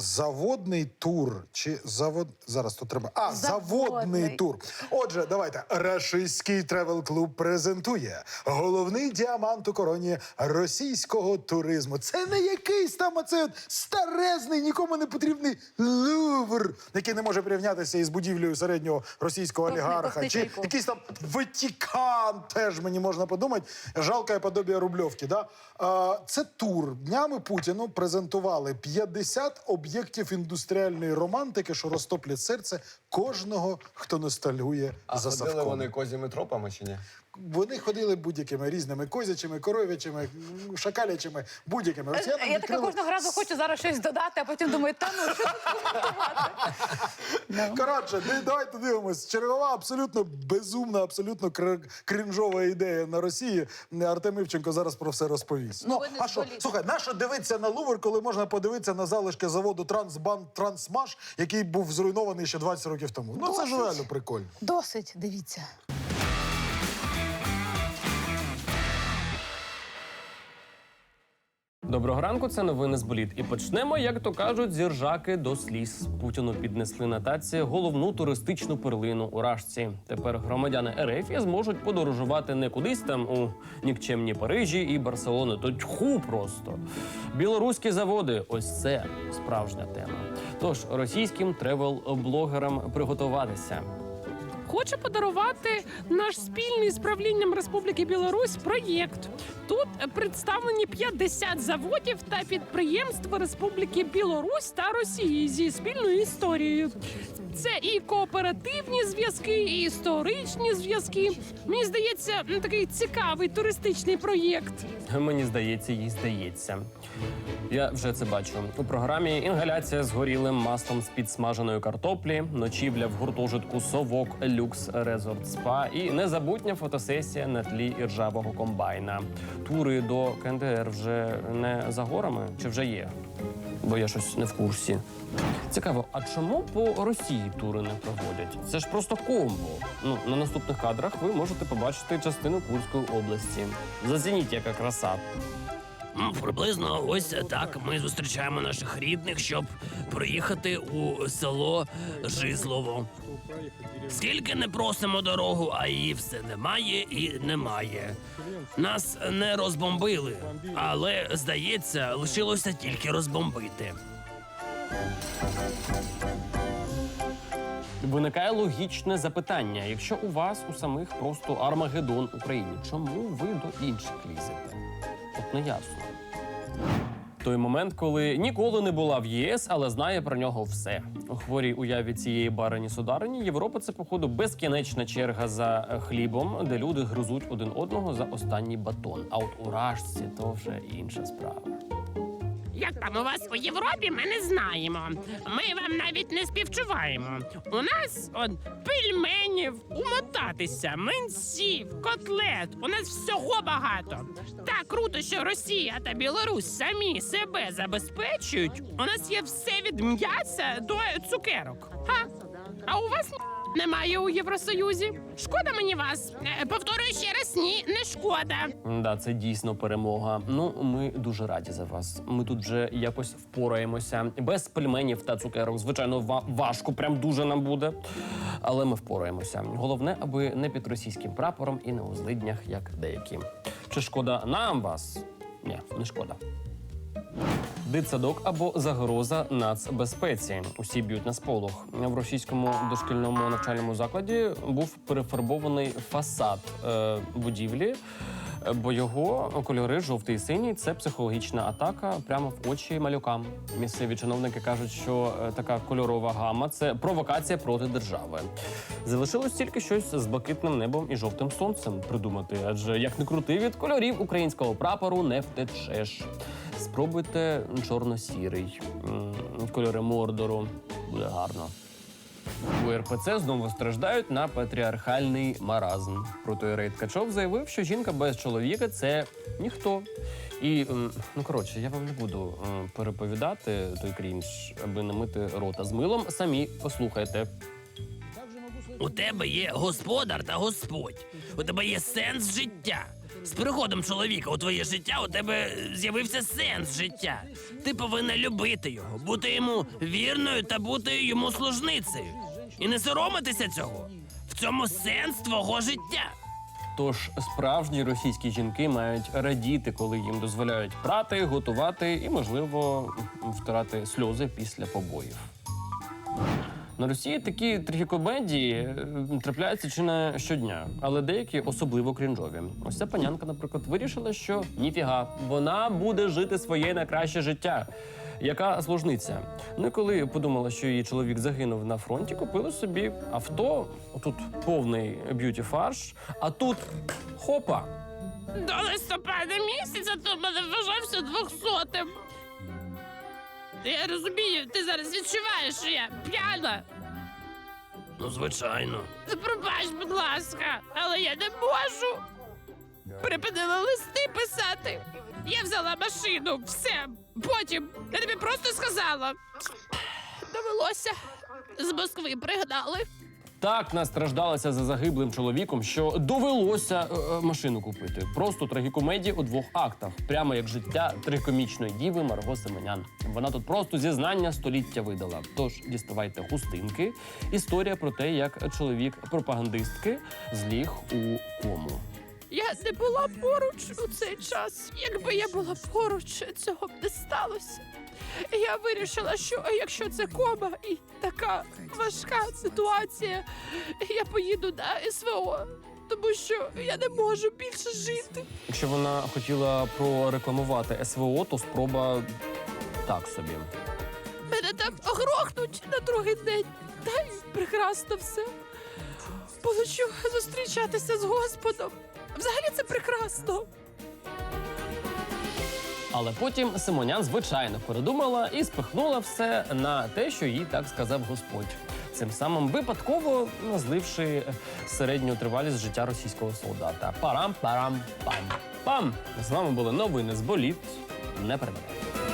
Заводний тур чи завод зараз тут треба. А заводний, Заводний. тур. Отже, давайте. Рашистський тревел клуб презентує головний діамант у короні російського туризму. Це не якийсь там оце от старезний, нікому не потрібний лувр, який не може порівнятися із будівлею середнього російського олігарха. Чи якийсь там Ватікан, теж мені можна подумати. Жалке подобія Рубльовки. Да? Це тур. Днями Путіну презентували 50 об'єктів індустріальної романтики, що розтоплять серце кожного, хто ностальгує А за ходили Савком. вони козіми тропами чи ні? Вони ходили будь-якими різними козячими, коров'ячими, шакалячими, будь-якими. Росіянам Я таке відкрили- кожного разу хочу зараз щось додати, а потім думаю, та ну що тут Коротше, ди- давайте дивимось. Чергова абсолютно безумна, абсолютно кр- крінжова ідея на Росії. Артем Івченко зараз про все розповість. Ну а що? Слухай, на що дивитися на Лувр, коли можна подивитися на залишки заводу Трансбан Трансмаш, який був зруйнований ще 20 років тому. Ну це ж реально прикольно. Досить, дивіться. Доброго ранку, це новини з боліт. І почнемо, як то кажуть, зі ржаки до сліз. Путіну піднесли на таці головну туристичну перлину у Рашці. Тепер громадяни РФ зможуть подорожувати не кудись там у нікчемні Парижі і Барселони. То тьху просто. Білоруські заводи ось це справжня тема. Тож російським тревел-блогерам приготуватися. Хочу подарувати наш спільний з правлінням Республіки Білорусь проєкт. Тут представлені 50 заводів та підприємств Республіки Білорусь та Росії зі спільною історією. Це і кооперативні зв'язки, і історичні зв'язки. Мені здається, такий цікавий туристичний проєкт. Мені здається, їй здається. Я вже це бачу. У програмі інгаляція з горілим маслом з підсмаженої картоплі, ночівля в гуртожитку Совок Люкс Резорт Спа і незабутня фотосесія на тлі іржавого комбайна. Тури до КНДР вже не за горами чи вже є? Бо я щось не в курсі. Цікаво, а чому по Росії тури не проводять? Це ж просто комбо. Ну на наступних кадрах ви можете побачити частину Курської області. Зацініть, яка краса. М, Приблизно ось так ми зустрічаємо наших рідних, щоб приїхати у село Жизлово. Скільки не просимо дорогу, а її все немає і немає. Нас не розбомбили, але здається, лишилося тільки розбомбити. Виникає логічне запитання: якщо у вас у самих просто Армагеддон Україні, чому ви до інших лізете? Не ясно. Той момент, коли ніколи не була в ЄС, але знає про нього все. У хворій уяві цієї барині сударині Європа це походу безкінечна черга за е, хлібом, де люди гризуть один одного за останній батон. А от у рашці то вже інша справа. Як там у вас у Європі, ми не знаємо. Ми вам навіть не співчуваємо. У нас от пельменів, умотатися, млинців, котлет. У нас всього багато. Так круто, що Росія та Білорусь самі себе забезпечують. У нас є все від м'яса до цукерок. Ха? А у вас немає у Євросоюзі. Шкода мені вас. Е, Повторюю ще раз, ні, не шкода. Да, це дійсно перемога. Ну, ми дуже раді за вас. Ми тут вже якось впораємося. Без пельменів та цукерок, звичайно, ва- важко, прям дуже нам буде. Але ми впораємося. Головне, аби не під російським прапором і не у злиднях, як деякі. Чи шкода нам вас? Ні, не шкода. Дитсадок або загроза нацбезпеці. Усі б'ють на сполох. В російському дошкільному навчальному закладі був перефарбований фасад е, будівлі. Бо його кольори жовтий і синій це психологічна атака прямо в очі малюкам. Місцеві чиновники кажуть, що е, така кольорова гама це провокація проти держави. Залишилось тільки щось з блакитним небом і жовтим сонцем придумати, адже як не крути від кольорів українського прапору не втечеш. Спробуйте чорно-сірий кольори мордору. Буде гарно. У РПЦ знову страждають на патріархальний маразм. Протоєрей Ткачов заявив, що жінка без чоловіка це ніхто. І ну коротше, я вам не буду переповідати той крінж, аби не мити рота з милом. Самі послухайте. У тебе є господар та господь. У тебе є сенс життя. З приходом чоловіка у твоє життя у тебе з'явився сенс життя. Ти повинна любити його, бути йому вірною та бути йому служницею. І не соромитися цього. В цьому сенс твого життя. Тож справжні російські жінки мають радіти, коли їм дозволяють прати, готувати і, можливо, втирати сльози після побоїв. На Росії такі трагікомедії е, трапляються чи не щодня, але деякі особливо крінжові. Ось ця панянка, наприклад, вирішила, що ніфіга, вона буде жити своє найкраще життя. Яка служниця? Ну і коли подумала, що її чоловік загинув на фронті, купила собі авто. Тут повний б'юті фарш, а тут хопа. До листопада місяця то мене вважався двохсотим. Я розумію, ти зараз відчуваєш, що я п'яна. Ну, звичайно. Ти пробач, будь ласка, але я не можу. Припинила листи писати. Я взяла машину, все. Потім я тобі просто сказала. Довелося. З Москви пригнали. Так настраждалася за загиблим чоловіком, що довелося е, е, машину купити. Просто трагікомедія у двох актах, прямо як життя трикомічної діви Марго Семенян. Вона тут просто зізнання століття видала. Тож діставайте хустинки. Історія про те, як чоловік пропагандистки зліг у кому. Я не була поруч у цей час. Якби я була поруч, цього б не сталося. Я вирішила, що якщо це кома і така важка ситуація, я поїду на СВО, тому що я не можу більше жити. Якщо вона хотіла прорекламувати СВО, то спроба так собі. Мене там грохнуть на другий день. Та й прекрасно все. Получу зустрічатися з Господом. Взагалі це прекрасно. Але потім Симонян, звичайно, передумала і спихнула все на те, що їй так сказав Господь. Цим самим випадково назливши середню тривалість життя російського солдата. Парам-парам-пам. Пам! З вами були новини з боліт. Не перемагайте.